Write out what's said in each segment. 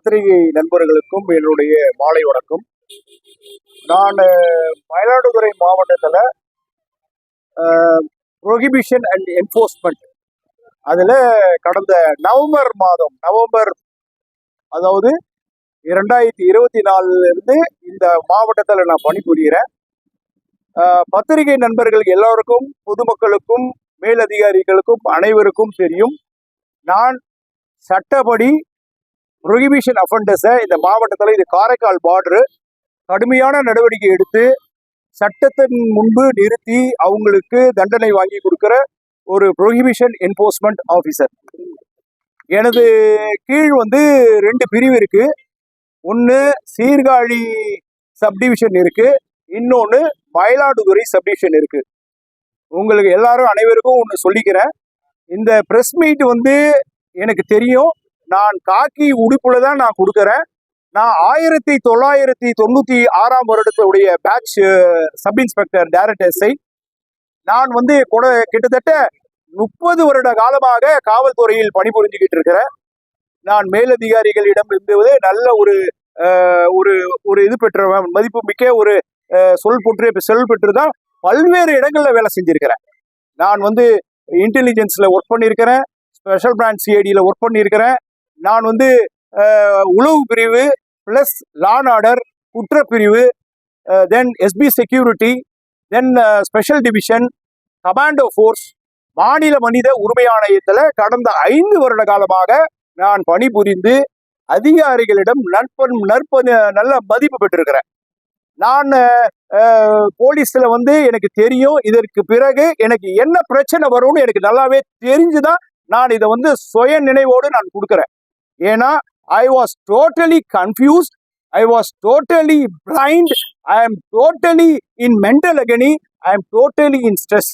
பத்திரிகை நண்பர்களுக்கும் என்னுடைய மாலை வணக்கம். நான் மயிலாடுதுறை மாவட்டத்தில் ப்ரொஹிபிஷன் அண்ட் என்ஃபோர்ஸ்மெண்ட் அதில் கடந்த நவம்பர் மாதம் நவம்பர் அதாவது இரண்டாயிரத்தி இருபத்தி நாலுலேருந்து இந்த மாவட்டத்தில் நான் பணிபுரிகிறேன் பத்திரிகை நண்பர்கள் எல்லோருக்கும் பொதுமக்களுக்கும் மேலதிகாரிகளுக்கும் அனைவருக்கும் தெரியும். நான் சட்டப்படி ப்ரொஹிபிஷன் அஃபண்டஸை இந்த மாவட்டத்தில் இது காரைக்கால் பார்டரு கடுமையான நடவடிக்கை எடுத்து சட்டத்தின் முன்பு நிறுத்தி அவங்களுக்கு தண்டனை வாங்கி கொடுக்குற ஒரு ப்ரொஹிபிஷன் என்போர்ஸ்மெண்ட் ஆஃபீஸர் எனது கீழ் வந்து ரெண்டு பிரிவு இருக்கு. ஒன்று சீர்காழி சப்டிவிஷன் இருக்கு. இன்னொன்று மயிலாடுதுறை சப்டிவிஷன் இருக்கு. உங்களுக்கு எல்லாரும் அனைவருக்கும் ஒன்று சொல்லிக்கிறேன். இந்த ப்ரெஸ் மீட் வந்து எனக்கு தெரியும். நான் காக்கி உடுப்புல தான் நான் கொடுக்குறேன். நான் ஆயிரத்தி தொள்ளாயிரத்தி தொண்ணூத்தி ஆறாம் வருடத்துடைய batch sub inspector director SI நான் வந்து கூட கிட்டத்தட்ட முப்பது வருட காலமாக காவல்துறையில் பணிபுரிஞ்சுக்கிட்டு இருக்கிறேன். நான் மேலதிகாரிகளிடம் இருந்து நல்ல ஒரு ஒரு ஒரு இது பெற்றவன் மதிப்பு மிக்க ஒரு சொல் பெற்று செல் பெற்று தான் பல்வேறு இடங்களில் வேலை செஞ்சிருக்கிறேன். நான் வந்து இன்டெலிஜென்ஸில் ஒர்க் பண்ணியிருக்கிறேன். ஸ்பெஷல் பிரான்ச் சிஐடியில் ஒர்க் பண்ணியிருக்கிறேன். நான் வந்து உளவு பிரிவு ப்ளஸ் லான் ஆர்டர் குற்றப்பிரிவு then SP security then special division commando force மாநில மனித உரிமை ஆணையத்தில் கடந்த ஐந்து வருட காலமாக நான் பணிபுரிந்து அதிகாரிகளிடம் நற்பன் நற்ப நல்ல மதிப்பு பெற்றிருக்கிறேன். நான் போலீஸில் வந்து எனக்கு தெரியும் இதற்கு பிறகு எனக்கு என்ன பிரச்சனை வரும்னு எனக்கு நல்லாவே தெரிஞ்சுதான் நான் இதை வந்து சுய நினைவோடு நான் கொடுக்குறேன். ஏன்னா I was totally confused I was totally blind I am totally in mental agony I am totally in stress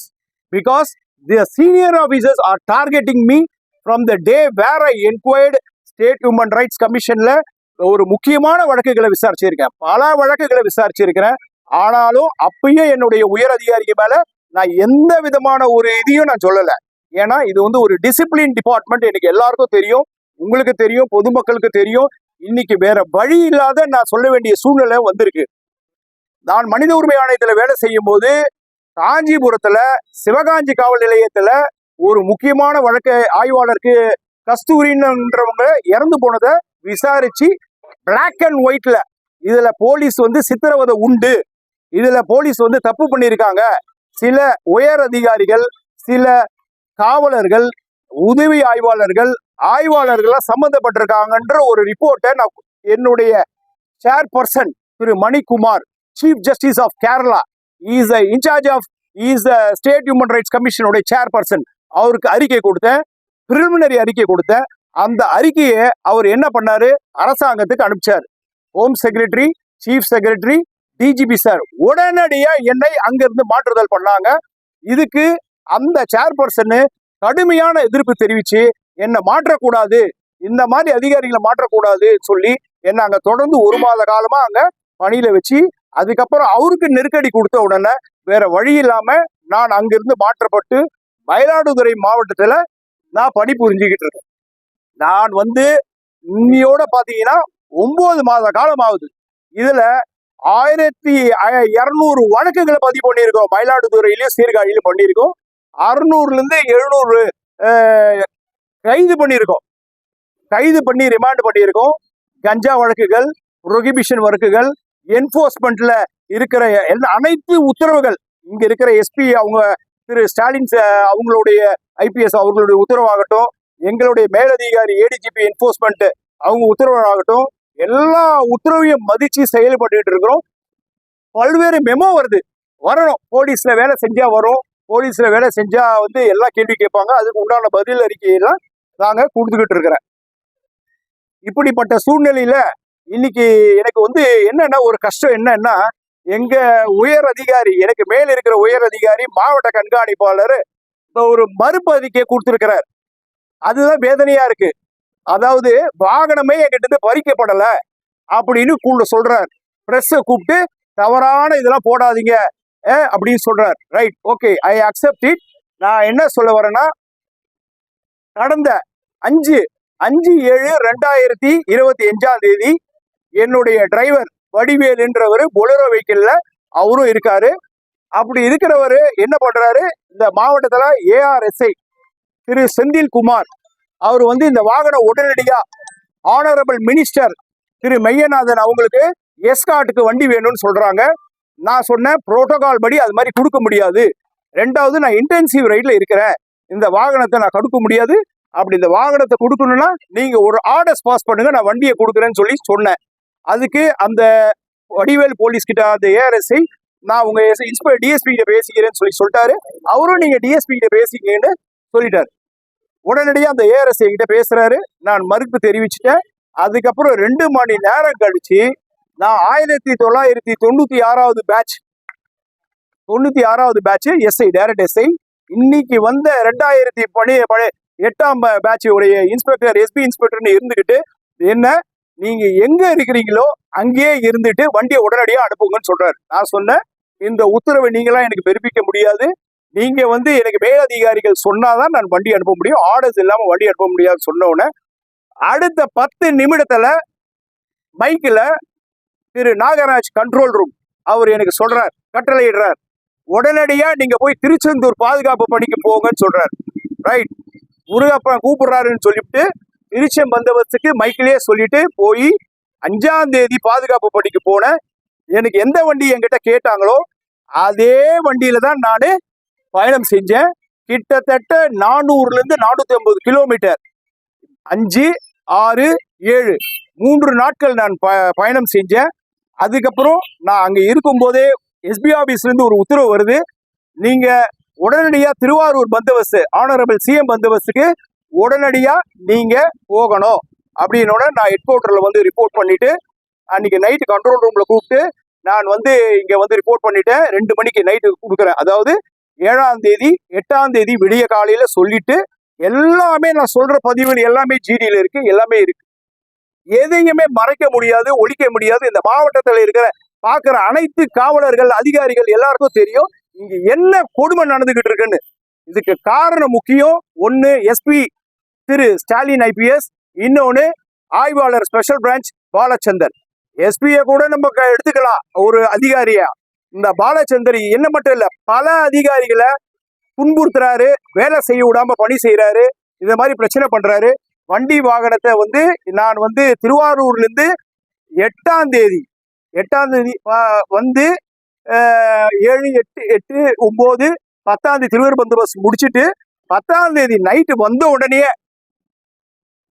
because the senior officers are targeting me from the day where I enquired state human rights கமிஷனில் ஒரு முக்கியமான வழக்குகளை விசாரிச்சிருக்கேன். பல வழக்குகளை விசாரிச்சிருக்கிறேன். ஆனாலும் அப்பயும் என்னுடைய உயர் அதிகாரிக்கு மேலே நான் எந்த விதமான ஒரு இதையும் நான் சொல்லலை. ஏன்னா இது வந்து ஒரு டிசிப்ளின் டிபார்ட்மெண்ட் எனக்கு எல்லாருக்கும் தெரியும். உங்களுக்கு தெரியும் பொதுமக்களுக்கு தெரியும். இன்னைக்கு வேற வழி இல்லாத நான் சொல்ல வேண்டிய சூழ்நிலை வந்திருக்கு. நான் மனித உரிமை ஆணையத்தில் வேலை செய்யும் போது காஞ்சிபுரத்துல சிவகாஞ்சி காவல் நிலையத்துல ஒரு முக்கியமான வழக்கு ஆய்வாளருக்கு கஸ்தூரின்றவங்க இறந்து போனதை விசாரிச்சு பிளாக் அண்ட் ஒயிட்ல இதுல போலீஸ் வந்து சித்திரவதை உண்டு. இதுல போலீஸ் வந்து தப்பு பண்ணியிருக்காங்க. சில உயர் அதிகாரிகள் சில காவலர்கள் உதவி ஆய்வாளர்கள் ஆய்வாளர்கள்லாம் சம்மந்தப்பட்டிருக்காங்கன்ற ஒரு ரிப்போர்ட்டை நான் என்னுடைய chairperson Thiru Manikumar chief justice of Kerala is incharge of is state human rights கமிஷனுடைய chairperson அவருக்கு அறிக்கை கொடுத்தேன் பிரிலிமினரி அறிக்கை கொடுத்தேன். அந்த அறிக்கையை அவர் என்ன பண்ணாரு? அரசாங்கத்துக்கு அனுப்பிச்சார். Home secretary chief secretary DGP sir உடனடியா என்னை அங்கிருந்து மாற்றுதல் பண்ணாங்க. இதுக்கு அந்த சேர்பர்சனு கடுமையான எதிர்ப்பு தெரிவிச்சு என்னை மாற்றக்கூடாது. இந்த மாதிரி அதிகாரிகளை மாற்றக்கூடாது சொல்லி என்னை அங்க தொடர்ந்து ஒரு மாத காலமா அங்க பணியில வச்சு அதுக்கப்புறம் அவருக்கு நெருக்கடி கொடுத்த உடனே வேற வழி இல்லாம நான் அங்கிருந்து மாற்றப்பட்டு மயிலாடுதுறை மாவட்டத்துல நான் பணி புரிஞ்சுக்கிட்டு இருக்கேன். நான் வந்து இன்னியோட பாத்தீங்கன்னா ஒன்பது மாத காலம் ஆகுது இதுல ஆயிரத்தி இரநூறு வழக்குகளை பதிவு பண்ணியிருக்கோம். மயிலாடுதுறையிலையும் சீர்காழியிலும் பண்ணியிருக்கோம். அறுநூறுல இருந்து எழுநூறு கைது பண்ணியிருக்கோம். கைது பண்ணி ரிமாண்ட் பண்ணியிருக்கோம். கஞ்சா வழக்குகள் ப்ரொஹிபிஷன் வழக்குகள் என்போர்ஸ்மெண்ட்ல இருக்கிற அனைத்து உத்தரவுகள். இங்க இருக்கிற எஸ்பி அவங்க திரு ஸ்டாலின் அவங்களுடைய ஐபிஎஸ் அவர்களுடைய உத்தரவாகட்டும் எங்களுடைய மேலதிகாரி ஏடிஜிபி என்போர்ஸ்மெண்ட் அவங்க உத்தரவாகட்டும் எல்லா உத்தரவையும் மதிச்சு செயல்பட்டு இருக்கிறோம். பல்வேறு மெமோ வருது. வரணும். போலீஸ்ல வேலை செஞ்சா வரும். போலீஸ்ல வேலை செஞ்சா வந்து எல்லா கேள்வி கேட்பாங்க. அதுக்கு உண்டான பதில் அறிக்கையெல்லாம் தாங்க கொடுத்துக்கிட்டு இருக்கிறேன். இப்படிப்பட்ட சூழ்நிலையில இன்னைக்கு எனக்கு வந்து என்னன்னா ஒரு கஷ்டம் என்னன்னா எங்க உயர் அதிகாரி எனக்கு மேல இருக்கிற உயர் அதிகாரி மாவட்ட கண்காணிப்பாளர் இப்ப ஒரு மறுப்பு அறிக்கை அதுதான் வேதனையா இருக்கு. அதாவது வாகனமே என்கிட்ட இருந்து பறிக்கப்படல அப்படின்னு கூட சொல்றார். பிரஸ்ஸை கூப்பிட்டு தவறான இதெல்லாம் போடாதீங்க அப்படின்னு சொல்றார். Right okay I accept it நான் என்ன சொல்ல வரேன்னா நடந்த அஞ்சு அஞ்சு ஏழு ரெண்டாயிரத்தி இருபத்தி அஞ்சாம் தேதி என்னுடைய டிரைவர் வடிவேல் என்றவர் பொலரோ வெஹிக்கிள்ல அவரும் இருக்காரு. அப்படி இருக்கிறவர் என்ன பண்றாரு? இந்த மாவட்டத்தில் ஏஆர்எஸ்ஐ திரு செந்தில் குமார் அவர் வந்து இந்த வாகனம் உடனடியாக ஆனரபிள் மினிஸ்டர் திரு மெய்யநாதன் அவங்களுக்கு எஸ்காட்டுக்கு வண்டி வேணும்னு சொல்றாங்க. நான் சொன்னேன் புரோட்டோகால் படி அது மாதிரி கொடுக்க முடியாது. ரெண்டாவது நான் இன்டென்சிவ் ரைடில் இருக்கிறேன். இந்த வாகனத்தை நான் கொடுக்க முடியாது. அப்படி இந்த வாகனத்தை கொடுக்கணும்னா நீங்க ஒரு ஆர்டர்ஸ் பாஸ் பண்ணுங்க நான் வண்டியை கொடுக்குறேன்னு சொல்லி சொன்னேன். அதுக்கு அந்த வடிவேல் போலீஸ் கிட்ட அந்த ஏஆர்எஸ்ஐ நான் உங்க இன்ஸ்பெக்டர் டிஎஸ்பி கிட்ட பேசிக்கிறேன்னு சொல்லி சொல்லிட்டாரு. அவரும் நீங்க டிஎஸ்பி கிட்ட பேசிக்கங்கன்னு சொல்லிட்டாரு. உடனடியாக அந்த ஏஆர்எஸ்ஐ கிட்ட பேசுறாரு. நான் மறுப்பு தெரிவிச்சிட்டேன். அதுக்கப்புறம் ரெண்டு மணி நேரம் கழிச்சு நான் ஆயிரத்தி தொள்ளாயிரத்தி தொண்ணூத்தி ஆறாவது பேட்ச் தொண்ணூத்தி ஆறாவது பேட்ச் எஸ்ஐ டைரக்ட் எஸ்ஐ இன்னைக்கு வந்த ரெண்டாயிரத்தி பழைய பழைய எட்டாம் பேட்ச் உடைய இன்ஸ்பெக்டர் எஸ்பி இன்ஸ்பெக்டர்னு இருந்துகிட்டு என்ன நீங்க எங்க இருக்கிறீங்களோ அங்கேயே இருந்துட்டு வண்டியை உடனடியாக அனுப்புங்கன்னு சொல்றாரு. நான் சொன்னேன் இந்த உத்தரவை நீங்களாம் எனக்கு பெருப்பிக்க முடியாது. நீங்க வந்து எனக்கு மேலதிகாரிகள் சொன்னாதான் நான் வண்டி அனுப்ப முடியும். ஆர்டர்ஸ் இல்லாம வண்டி அனுப்ப முடியாது சொன்ன அடுத்த பத்து நிமிடத்துல மைக்கில் திரு நாகராஜ் கண்ட்ரோல் ரூம் அவர் எனக்கு சொல்றார் கட்டளையிடுறார். உடனடியா நீங்க போய் திருச்செந்தூர் பாதுகாப்பு பணிக்கு போங்கன்னு சொல்றார். ரைட் முருகப்பன் கூப்பிடுறாருன்னு சொல்லிட்டு திருச்செம் பந்தவத்துக்கு மைக்கிலேயே சொல்லிட்டு போய் அஞ்சாம் தேதி பாதுகாப்பு பணிக்கு போனேன் எனக்கு எந்த வண்டி என்கிட்ட கேட்டாங்களோ அதே வண்டியில தான் நான் பயணம் செஞ்சேன். கிட்டத்தட்ட நானூறுலேருந்து நானூற்றி ஐம்பது கிலோமீட்டர். அஞ்சு ஆறு ஏழு மூன்று நாட்கள் நான் ப- பயணம் செஞ்சேன். அதுக்கப்புறம் நான் அங்கே இருக்கும்போதே எஸ்பி ஆஃபீஸ்லேருந்து ஒரு உத்தரவு வருது. நீங்கள் உடனடியா திருவாரூர் பந்தோபஸ்து ஆனரபிள் சிஎம் பந்தோபஸ்துக்கு உடனடியா நீங்க போகணும். அப்படின்னோட நான் ஹெட் குவார்டர்ல வந்து ரிப்போர்ட் பண்ணிட்டு அன்னைக்கு நைட்டு கண்ட்ரோல் ரூம்ல கூப்பிட்டு நான் வந்து இங்க வந்து ரிப்போர்ட் பண்ணிட்டேன். ரெண்டு மணிக்கு நைட்டு கொடுக்குறேன். அதாவது ஏழாம் தேதி எட்டாம் தேதி விடிய காலையில சொல்லிட்டு எல்லாமே நான் சொல்ற பதிவுகள் எல்லாமே ஜிடியில இருக்கு எல்லாமே இருக்கு. எதையுமே மறைக்க முடியாது ஒழிக்க முடியாது. இந்த மாவட்டத்தில் இருக்கிற பார்க்குற அனைத்து காவலர்கள் அதிகாரிகள் எல்லாருக்கும் தெரியும். இங்க என்ன கொடுமை நடந்துகிட்டு இருக்குன்னு? இதுக்கு காரணம் முக்கியம். ஒன்னு எஸ்பி திரு ஸ்டாலின் ஐபிஎஸ் இன்னொன்னு ஆய்வாளர் ஸ்பெஷல் பிரான்ச் பாலச்சந்தர். எஸ்பியை கூட நம்ம எடுத்துக்கலாம். ஒரு அதிகாரியா. இந்த பாலச்சந்தர் என்ன மட்டும் இல்ல பல அதிகாரிகளை துன்புறுத்துறாரு. வேலை செய்ய விடாம பணி செய்யறாரு இந்த மாதிரி பிரச்சனை பண்றாரு. வண்டி வாகனத்தை வந்து நான் வந்து திருவாரூர்ல இருந்து எட்டாம் தேதி எட்டாம் தேதி வந்து ஏழு எட்டு எட்டு ஒம்பது பத்தாம் தேதி திருவேறு பந்தோபஸ்து முடிச்சிட்டு பத்தாம் தேதி நைட்டு வந்த உடனே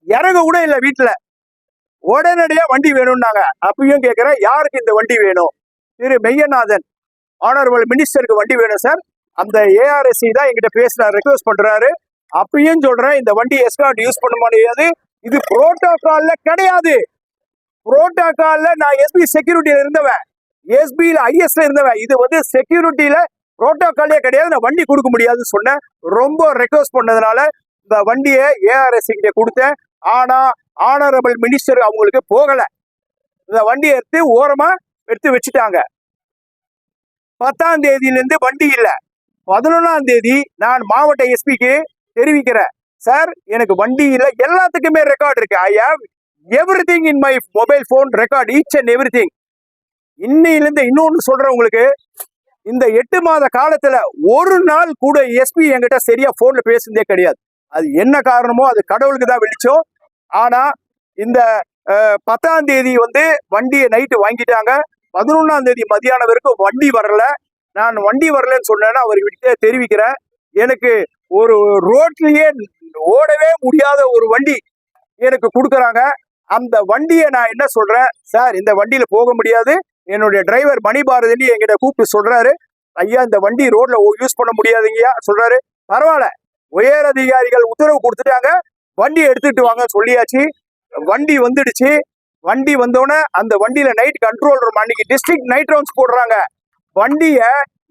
இறங்க கூட இல்லை வீட்டில் உடனடியாக வண்டி வேணும்னாங்க அப்பயும் கேட்குறேன் யாருக்கு இந்த வண்டி வேணும் திரு மெய்யநாதன் ஆனரபிள் மினிஸ்டருக்கு வண்டி வேணும் சார் அந்த ஏஆர்எஸ்சி தான் எங்கிட்ட பேசுறாரு ரெக்வஸ்ட் பண்ணுறாரு அப்பயும் சொல்கிறேன் இந்த வண்டி எஸ்கார்ட் யூஸ் பண்ண முடியாது இது புரோட்டோகாலில் கிடையாது புரோட்டோகாலில் நான் எஸ்பி செக்யூரிட்டியில் இருந்தவன் எஸ்பியில் ஐஎஸ்ல இருந்தவன். இது வந்து செக்யூரிட்டியில புரோட்டோகாலே கிடையாது. நான் வண்டி கொடுக்க முடியாதுன்னு சொன்னேன். ரொம்ப ரெக்வஸ்ட் பண்ணதுனால இந்த வண்டியை ஏஆர்எஸ் கிட்ட கொடுத்தேன். ஆனா ஆனரபிள் மினிஸ்டர் அவங்களுக்கு போகல. இந்த வண்டியை எடுத்து ஓரமா எடுத்து வச்சுட்டாங்க. பத்தாம் தேதியிலேருந்து வண்டி இல்லை. பதினொன்றாம் தேதி நான் மாவட்ட எஸ்பிக்கு தெரிவிக்கிறேன். சார் எனக்கு வண்டி இல்லை. எல்லாத்துக்குமே ரெக்கார்ட் இருக்கு. I have everything in my mobile phone record each and everything இன்னையிலிருந்து இன்னொன்று சொல்கிறேன் உங்களுக்கு. இந்த எட்டு மாத காலத்தில் ஒரு நாள் கூட எஸ்பி என்கிட்ட சரியாக ஃபோனில் பேசுனதே கிடையாது. அது என்ன காரணமோ அது கடவுளுக்கு தான் வெளிச்சம் ஆனால் இந்த பத்தாம் தேதி வந்து வண்டியை நைட்டு வாங்கிட்டாங்க. பதினொன்றாம் தேதி மதியானம் வரைக்கும் வண்டி வரல. நான் வண்டி வரலன்னு சொன்னேன்னா அவர்கிட்ட தெரிவிக்கிறேன். எனக்கு ஒரு ரோட்லேயே ஓடவே முடியாத ஒரு வண்டி எனக்கு கொடுக்குறாங்க. அந்த வண்டியை நான் என்ன சொல்கிறேன் சார் இந்த வண்டியில் போக முடியாது. என்னுடைய டிரைவர் மணி பாரதின்னு என்கிட்ட கூப்பிட்டு சொல்றாரு. ஐயா இந்த வண்டி ரோட்ல யூஸ் பண்ண முடியாதுங்கய்யா சொல்றாரு. பரவாயில்ல உயர் அதிகாரிகள் உத்தரவு கொடுத்துட்டாங்க. வண்டி எடுத்துட்டு வாங்க சொல்லியாச்சு. வண்டி வந்துடுச்சு. வண்டி வந்தோடனே அந்த வண்டியில நைட் கண்ட்ரோல் ரூம் அன்னைக்கு டிஸ்ட்ரிக்ட் நைட் ரவுண்ட்ஸ் போடுறாங்க. வண்டிய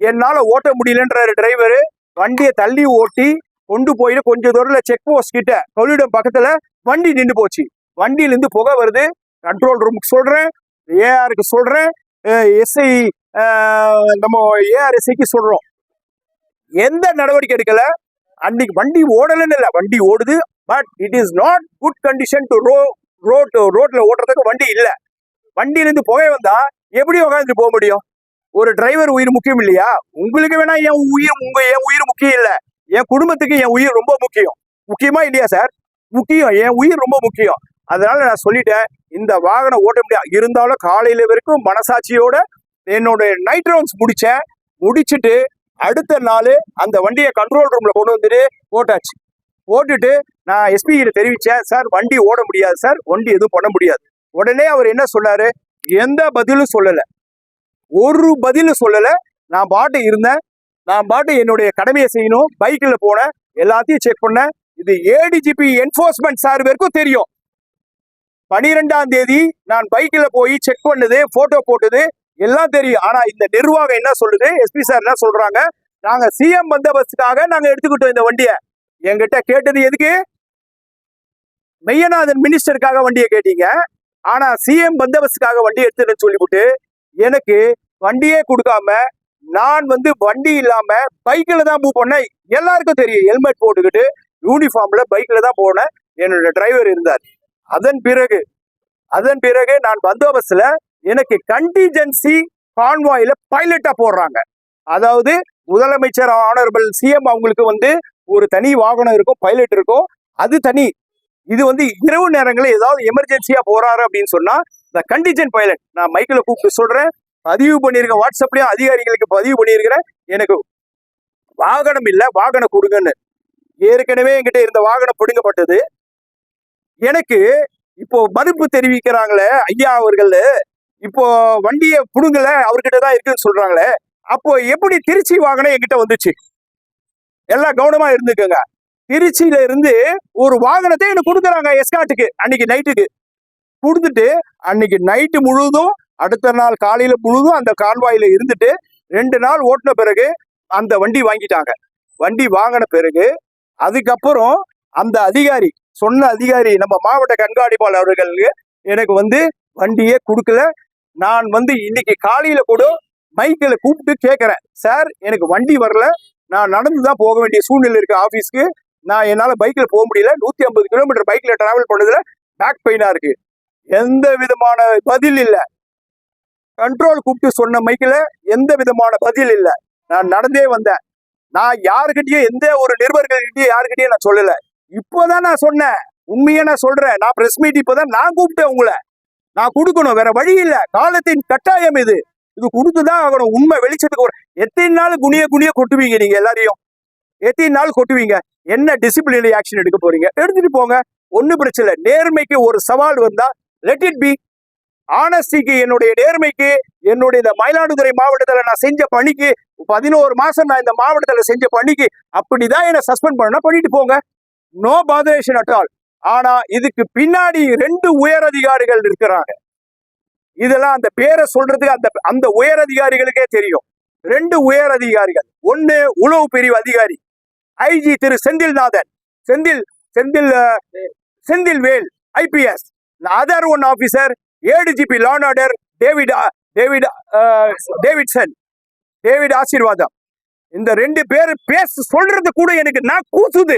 என்னால ஓட்ட முடியலன்றாரு டிரைவர் வண்டியை தள்ளி ஓட்டி கொண்டு போயிட்டு கொஞ்சம் தூரத்துல செக் போஸ்ட் கிட்ட கொள்ளிடம் பக்கத்துல வண்டி நின்று போச்சு. வண்டியிலேருந்து புகை வருது. கண்ட்ரோல் ரூமுக்கு சொல்றேன். ஏஆருக்கு சொல்றேன். எஸ்ஐ நம்ம ஏஆர் இசைக்கு சொல்கிறோம் எந்த நடவடிக்கை எடுக்கல? அன்னைக்கு வண்டி ஓடலன்னு இல்லை. வண்டி ஓடுது but it is not good condition to row road ரோட்டில் ஓட்டுறதுக்கு வண்டி இல்லை. வண்டியிலேருந்து புகை வந்தால் எப்படி உட்காந்துட்டு போக முடியும்? ஒரு டிரைவர் உயிர் முக்கியம் இல்லையா? உங்களுக்கு வேணா என் உயிர் உங்க என் உயிர் முக்கியம் இல்லை. என் குடும்பத்துக்கு என் உயிர் ரொம்ப முக்கியம். முக்கியமா இல்லையா சார் முக்கியம். என் உயிர் ரொம்ப முக்கியம். அதனால நான் சொல்லிட்டேன். இந்த வாகனம் ஓட்ட முடியாது இருந்தாலும் காலையில வரைக்கும் மனசாட்சியோட என்னோட நைட் ரவுண்ட்ஸ் முடிச்சேன். முடிச்சுட்டு அடுத்த நாள் அந்த வண்டியை கண்ட்ரோல் ரூம்ல கொண்டு வந்துட்டு போட்டாச்சு போட்டுட்டு நான் எஸ்பிகிட்ட தெரிவித்தேன் தெரிவிச்சேன் சார் வண்டி ஓட முடியாது சார். வண்டி எதுவும் பண்ண முடியாது. உடனே அவர் என்ன சொன்னாரு? எந்த பதிலும் சொல்லலை. ஒரு பதிலும் சொல்லலை. நான் பாட்டு இருந்தேன். நான் பாட்டு என்னுடைய கடமையை செய்யணும். பைக்கில் போனேன். எல்லாத்தையும் செக் பண்ணேன். இது ஏடிஜிபி என்ஃபோர்ஸ்மெண்ட் சார் வரைக்கும் தெரியும். பனிரெண்டாம் தேதி நான் பைக்கில் போய் செக் பண்ணுது போட்டோ போட்டது எல்லாம் தெரியும். ஆனா இந்த நிர்வாகம் என்ன சொல்லுது? எஸ்பி சார் என்ன சொல்றாங்க? நாங்க சிஎம் பந்தோபஸ்துக்காக நாங்க எடுத்துக்கிட்டோம் இந்த வண்டியை. எங்கிட்ட கேட்டது எதுக்கு? மெய்யநாதன் மினிஸ்டருக்காக வண்டியை கேட்டீங்க. ஆனா சிஎம் பந்தோபஸ்துக்காக வண்டி எடுத்துன்னு சொல்லிவிட்டு எனக்கு வண்டியே கொடுக்காம நான் வந்து வண்டி இல்லாம பைக்கில் தான் மூவ் பண்ணேன். எல்லாருக்கும் தெரியும். ஹெல்மெட் போட்டுக்கிட்டு யூனிஃபார்ம்ல பைக்கில் தான் போனேன். என்னோட டிரைவர் இருந்தார். அதன் பிறகு அதன் பிறகு நான் பந்தோபஸ்தில் எனக்கு கண்டிஜென்சி கான்வாயில பைலட்டா போடுறாங்க. அதாவது முதலமைச்சர் ஆனரபிள் சிஎம் அவங்களுக்கு வந்து ஒரு தனி வாகனம் இருக்கும் பைலட் இருக்கும். அது தனி. இது வந்து இரவு நேரங்களில் ஏதாவது எமர்ஜென்சியா போறாரு அப்படின்னு சொன்னா இந்த கண்டிஜென்ட் பைலட் நான் மைக்கில் கூப்பிட்டு சொல்றேன். பதிவு பண்ணியிருக்கேன் வாட்ஸ்அப்லயும் அதிகாரிகளுக்கு பதிவு பண்ணியிருக்கிறேன் எனக்கு வாகனம் இல்லை வாகனம் கொடுங்கன்னு. ஏற்கனவே என்கிட்ட இருந்த வாகனம் பிடுங்கப்பட்டது. எனக்கு இப்போ மறுப்பு தெரிவிக்கிறாங்களே ஐயா அவர்கள் இப்போ வண்டியை புடுங்கல அவர்கிட்ட தான் இருக்குன்னு சொல்றாங்களே அப்போ எப்படி திருச்சி வாகனம் என்கிட்ட வந்துச்சு? எல்லாம் கவனமா இருந்துக்கோங்க. திருச்சியில இருந்து ஒரு வாகனத்தை எனக்கு கொடுக்குறாங்க எஸ்காட்டுக்கு அன்னைக்கு நைட்டுக்கு. கொடுத்துட்டு அன்னைக்கு நைட்டு முழுதும் அடுத்த நாள் காலையில முழுதும் அந்த கால்வாயில இருந்துட்டு ரெண்டு நாள் ஓட்டின பிறகு அந்த வண்டி வாங்கிட்டாங்க. வண்டி வாங்கின பிறகு அதுக்கப்புறம் அந்த அதிகாரி சொன்ன அதிகாரி நம்ம மாவட்ட கண்காணிப்பாளர் அவர்களுக்கு எனக்கு வந்து வண்டியே கொடுக்கல. நான் வந்து இன்னைக்கு காலையில கூட மைக்கில் கூப்பிட்டு கேட்குறேன் சார் எனக்கு வண்டி வரல. நான் நடந்து தான் போக வேண்டிய சூழ்நிலை இருக்குது ஆஃபீஸ்க்கு நான் என்னால் பைக்கில் போக முடியல. நூற்றி ஐம்பது கிலோமீட்டர் பைக்கில் ட்ராவல் பண்ணதில் பேக் பெயினாக இருக்குது எந்த விதமான பதில் இல்லை. கண்ட்ரோல் கூப்பிட்டு சொன்ன மைக்கில் எந்த விதமான பதில் இல்லை. நான் நடந்தே வந்தேன். நான் யாருக்கிட்டேயும் எந்த ஒரு நிருபர்கள்கிட்டயும் யாருக்கிட்டேயும் நான் சொல்லலை. இப்போதான் நான் சொன்னேன். உண்மையை நான் சொல்றேன். நான் பிரஸ் மீட் இப்போதான் நான் கூப்பிட்டேன் உங்களை. நான் கொடுக்கணும். வேற வழி இல்லை. காலத்தின் கட்டாயம் இது. இது கொடுத்துதான் ஆகணும். உண்மை வெளிச்சத்துக்கு வரும். எத்தனை நாள் குனிய குனிய கொட்டுவீங்க நீங்க எல்லாரையும்? எத்தனை நாள் கொட்டுவீங்க? என்ன டிசிப்ளினரி ஆக்ஷன் எடுக்க போறீங்க? எடுத்துட்டு போங்க. ஒன்னும் பிரச்சனை இல்லை. நேர்மைக்கு ஒரு சவால் வந்தா லெட் இட் பி ஆனஸ்டிக்கு என்னுடைய நேர்மைக்கு என்னுடைய இந்த மயிலாடுதுறை மாவட்டத்தில் நான் செஞ்ச பணிக்கு பதினோரு மாசம் நான் இந்த மாவட்டத்தில் செஞ்ச பணிக்கு அப்படிதான் என்ன சஸ்பெண்ட் பண்ணா பண்ணிட்டு போங்க. நோ பாதரேஷன் அட் ஆல் ஆனா இதுக்கு பின்னாடி ரெண்டு உயர் அதிகாரிகள் இருக்கிறாங்க இதெல்லாம் அந்த பேரை சொல்றதுக்கு அந்த அந்த உயர் அதிகாரிகளுக்கே தெரியும். ரெண்டு உயர் அதிகாரிகள் ஒன்னு உளவு பிரிவு அதிகாரி. IG Thiru Senthilnathan. Senthil Senthil Senthil Vel IPS other one officer ADGP law and order David David Davidson David Asirvatham. இந்த ரெண்டு பேர் பேச சொல்றது கூட எனக்கு நான் கூசுது.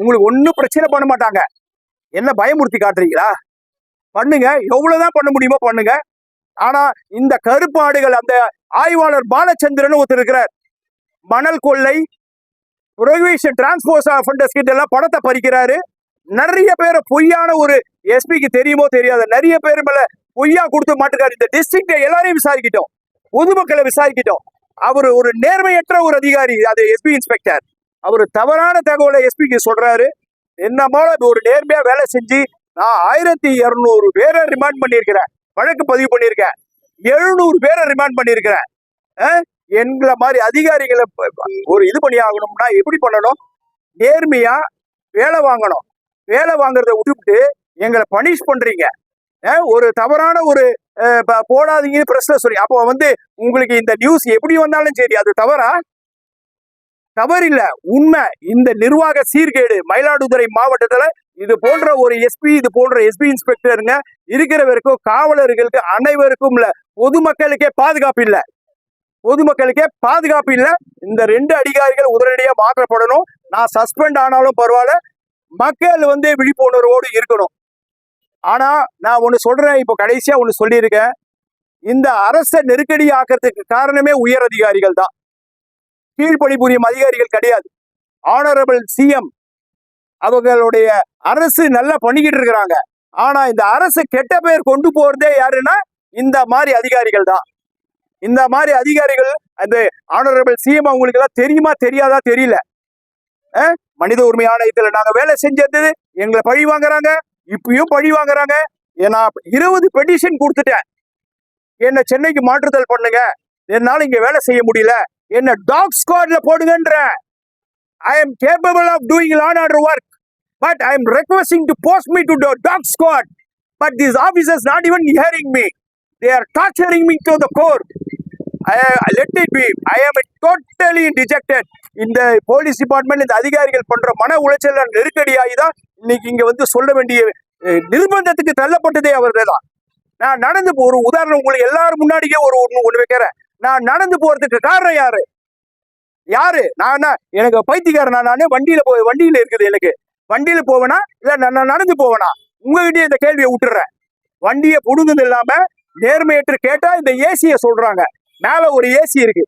உங்களுக்கு ஒன்றும் பிரச்சனை பண்ண மாட்டாங்க. என்ன பயமுறுத்தி காட்டுறீங்களா? பண்ணுங்க. எவ்வளவுதான் பண்ண முடியுமோ பண்ணுங்க. ஆனா இந்த கருப்பாடுகள் அந்த ஆய்வாளர் பாலச்சந்திரன் ஒருத்தர் இருக்கிறார். மணல் கொள்ளை புரோகிஷன் டிரான்ஸ்போர்ட் ஃபண்டஸ் கிட்ட எல்லாம் படத்தை பறிக்கிறாரு. நிறைய பேர் பொய்யான ஒரு எஸ்பிக்கு தெரியுமோ தெரியாத. நிறைய பேர் மேல பொய்யா கொடுத்து மாட்டுக்காரு இந்த டிஸ்ட்ரிக்ட எல்லாரையும் விசாரிக்கிட்டோம். பொதுமக்களை விசாரிக்கிட்டோம். அவர் ஒரு நேர்மையற்ற ஒரு அதிகாரி அது எஸ்பி இன்ஸ்பெக்டர் அவர் தவறான தகவலை எஸ்பிக்கு சொல்றாரு. என்ன ஒரு நேர்மையா வேலை செஞ்சு நான் ஆயிரத்தி இருநூறு பேரை ரிமாண்ட் பண்ணியிருக்கிறேன். வழக்கு பதிவு பண்ணியிருக்கேன். எழுநூறு பேரை ரிமாண்ட் பண்ணியிருக்கிறேன். எங்களை மாதிரி அதிகாரிகளை ஒரு இது பண்ணி ஆகணும்னா எப்படி பண்ணணும்? நேர்மையா வேலை வாங்கணும். வேலை வாங்குறத விட்டுவிட்டு எங்களை பனிஷ் பண்றீங்க. ஒரு தவறான ஒரு போடாதீங்கன்னு பிரஸ்ல சொல்லி அப்போ வந்து உங்களுக்கு இந்த நியூஸ் எப்படி வந்தாலும் சரி அது தவறா? தவறில்ல. உண்மை. இந்த நிர்வாக சீர்கேடு மயிலாடுதுறை மாவட்டத்துல இது போன்ற ஒரு எஸ்பி இது போன்ற எஸ்பி இன்ஸ்பெக்டருங்க இருக்கிறவருக்கும் காவலர்களுக்கு அனைவருக்கும் இல்ல பொதுமக்களுக்கே பாதுகாப்பு இல்ல. பொதுமக்களுக்கே பாதுகாப்பு இல்ல. இந்த ரெண்டு அதிகாரிகள் உடனடியா மாற்றப்படணும். நான் சஸ்பெண்ட் ஆனாலும் பரவாயில்ல. மக்கள் வந்து விழிப்புணர்வோடு இருக்கணும். ஆனா நான் ஒண்ணு சொல்றேன். இப்போ கடைசியா ஒண்ணு சொல்லியிருக்கேன். இந்த அரசை நெருக்கடி ஆக்கிறதுக்கு காரணமே உயர் அதிகாரிகள் தான். கீழ்ப்பணிபுரியும் அதிகாரிகள் கிடையாது. ஆனரபிள் சிஎம் அவங்களுடைய அரசு நல்லா பண்ணிக்கிட்டு இருக்கிறாங்க. ஆனா இந்த அரசு கெட்ட பெயர் கொண்டு போறதே யாருன்னா இந்த மாதிரி அதிகாரிகள் தான். இந்த மாதிரி அதிகாரிகள் அந்த ஆனரபிள் சிஎம் அவங்களுக்கு எல்லாம் தெரியுமா தெரியாதா தெரியல. மனித உரிமை ஆணையத்தில் நாங்க வேலை செஞ்சது எங்களை பழி வாங்குறாங்க இப்பயும் பழி வாங்குறாங்க. ஏன்னா இருபது பெட்டிஷன் கொடுத்துட்டேன். என்ன சென்னைக்கு மாற்றுதல் பண்ணுங்க. என்னால இங்க வேலை செய்ய முடியல. என்ன டாக் ஸ்குவாட்ல போடுங்கன்ற. I am capable of doing law and order work but I am requesting to post me to dog squad but this officers not even hearing me they are torturing me to the core let it be I am totally dejected இந்த police department இந்த அதிகாரிகள் பண்ற மன உளைச்சல் நெருக்கடியாகி தான் இன்னைக்கு இங்க வந்து சொல்ல வேண்டிய நிர்பந்தத்துக்கு தள்ளப்பட்டதே அவர்கள் தான் நான் நடந்து ஒரு உதாரணம் உங்களுக்கு எல்லாரும் முன்னாடியே ஒரு ஒன்று ஒன்று வைக்கிறேன். நான் நடந்து போறதுக்கு காரணம் யாரு? யாரு? நான்? எனக்கு பைத்தியக்காரனா நானே வண்டியில போய் வண்டியில இருக்குது எனக்கு. வண்டியில போவேனா? இல்ல நான் நடந்து போவேனா? உங்ககிட்டயே இந்த கேள்வியை விட்டுறேன். வண்டியை புடுங்குது இல்லாம நேர்மையற்று கேட்டா இந்த ஏசிய சொல்றாங்க. மேல ஒரு ஏசி இருக்கு.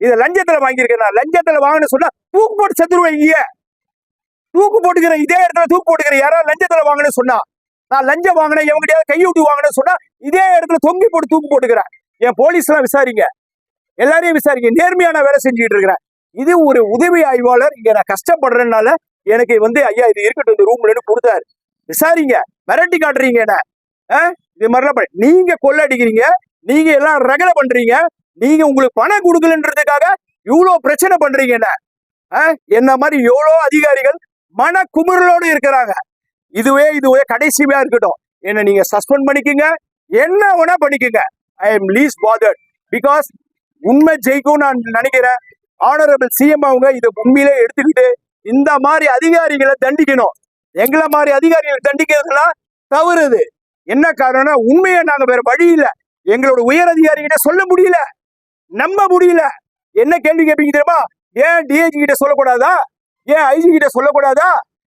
இதை லஞ்சத்துல வாங்கியிருக்கேன் நான். லஞ்சத்துல வாங்கினு சொன்னா தூக்கு போட்டு செத்துருவேன் இங்கே தூக்கு போட்டுக்கிறேன் இதே இடத்துல தூக்கு போட்டுக்கிறேன் யாராவது லஞ்சத்துல வாங்கினு சொன்னா? நான் லஞ்சம் வாங்கினேன் எவங்கிட்டயாவது விட்டு வாங்கினேன்னு சொன்னா இதே இடத்துல தொங்கி போட்டு தூக்கு போட்டுக்கிறேன். என் போலீஸ் எல்லாம் விசாரிங்க. எல்லாரையும் விசாரிங்க நேர்மையான வேலை செஞ்சுட்டு இருக்கிறேன். இது ஒரு உதவி ஆய்வாளர். இங்க நான் கஷ்டப்படுறதுனால எனக்கு வந்து ஐயா இது இருக்கட்டும் இந்த ரூம்ல கொடுத்தாரு. விசாரிங்க. மிரட்டி காட்டுறீங்க என்ன. ஆ? இது மாதிரிலாம் நீங்க நீங்க கொள்ளடிக்கிறீங்க. நீங்க எல்லாம் ரகலை பண்றீங்க. நீங்க உங்களுக்கு பணம் கொடுக்கலன்றதுக்காக இவ்வளோ பிரச்சனை பண்றீங்க என்ன. ஆ? என்ன மாதிரி எவ்வளோ அதிகாரிகள் மன குமுறலோடு இருக்கிறாங்க. இதுவே இதுவே கடைசியா இருக்கட்டும். என்ன நீங்க சஸ்பெண்ட் பண்ணிக்கோங்க. என்ன வேணா பண்ணிக்கங்க. I am least bothered because உண்மை ஜெயிக்கும் நான் நினைக்கிறேன். ஆனரபிள் சிஎம் அவங்க இதை உண்மையிலே எடுத்துக்கிட்டு இந்த மாதிரி அதிகாரிகளை தண்டிக்கணும். எங்களை மாதிரி அதிகாரிகளை தண்டிக்கிறதுலாம் தவறுது என்ன காரணம்னா உண்மையை நாங்கள் வேற வழி இல்லை. எங்களோட உயர் அதிகாரிகிட்ட சொல்ல முடியல. நம்ப முடியல. என்ன கேள்வி கேட்பீங்க தெரியுமா? ஏன் டிஐஜி கிட்ட சொல்லக்கூடாதா? ஏன் ஐஜி கிட்ட சொல்லக்கூடாதா?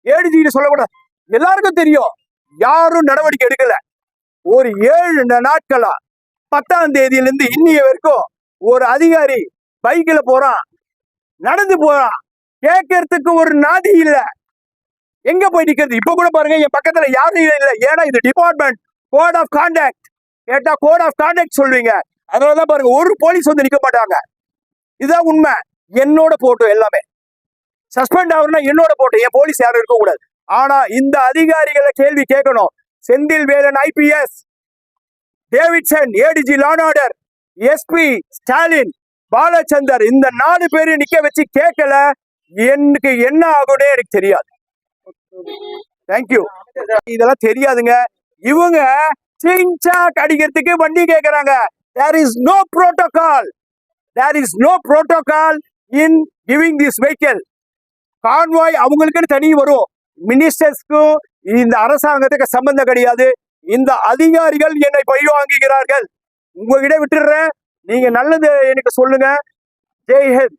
ஏடிஜி கிட்ட சொல்லக்கூடாது? எல்லாருக்கும் தெரியும். யாரும் நடவடிக்கை எடுக்கல. ஒரு ஏழு நாட்களா பத்தாம் தேதியிலிருந்து இன்னைய வரைக்கும் ஒரு அதிகாரி பைக்கில் போறான் நடந்து போறான் கேட்கறதுக்கு ஒரு நாதி இல்லை. எங்க போய் நிக்கிறது? இப்ப கூட பாருங்க என் பக்கத்துல யாரும் இல்லை ஏன்னா இது டிபார்ட்மெண்ட் கோட் ஆஃப் கான்டாக்ட் கேட்டா கோட் ஆஃப் கான்டாக்ட் சொல்றீங்க அதனாலதான் பாருங்க ஒரு போலீஸ் வந்து நிக்க மாட்டாங்க. இதுதான் உண்மை. என்னோட போட்டோ எல்லாமே. சஸ்பெண்ட் ஆகணும்னா என்னோட போட்டோ என் போலீஸ் யாரும் இருக்கக்கூடாது ஆனால் ஆனா இந்த அதிகாரிகளை கேள்வி கேட்கணும். Senthil Velan IPS Davidson ADG law and order SP Stalin Balachandar இந்த நாலு பேரையும் நிக்க வச்சு கேட்கல எனக்கு என்ன ஆகுனே எனக்கு தெரியாது. தேங்க்யூ இதெல்லாம் தெரியாதுங்க. இவங்க சிங்சாக் அடிக்கிறதுக்கு வண்டி கேட்கறாங்க there is no protocol there is no protocol in giving this vehicle convoy அவங்களுக்குன்னு தனி வரும். மினிஸ்டர்ஸ்க்கும் இந்த அரசாங்கத்துக்கு சம்பந்தம் கிடையாது. இந்த அதிகாரிகள் என்னை பழி வாங்குகிறார்கள். உங்ககிட்ட விட்டுடுறேன். நீங்க நல்லது எனக்கு சொல்லுங்க. ஜெய் ஹிந்த்.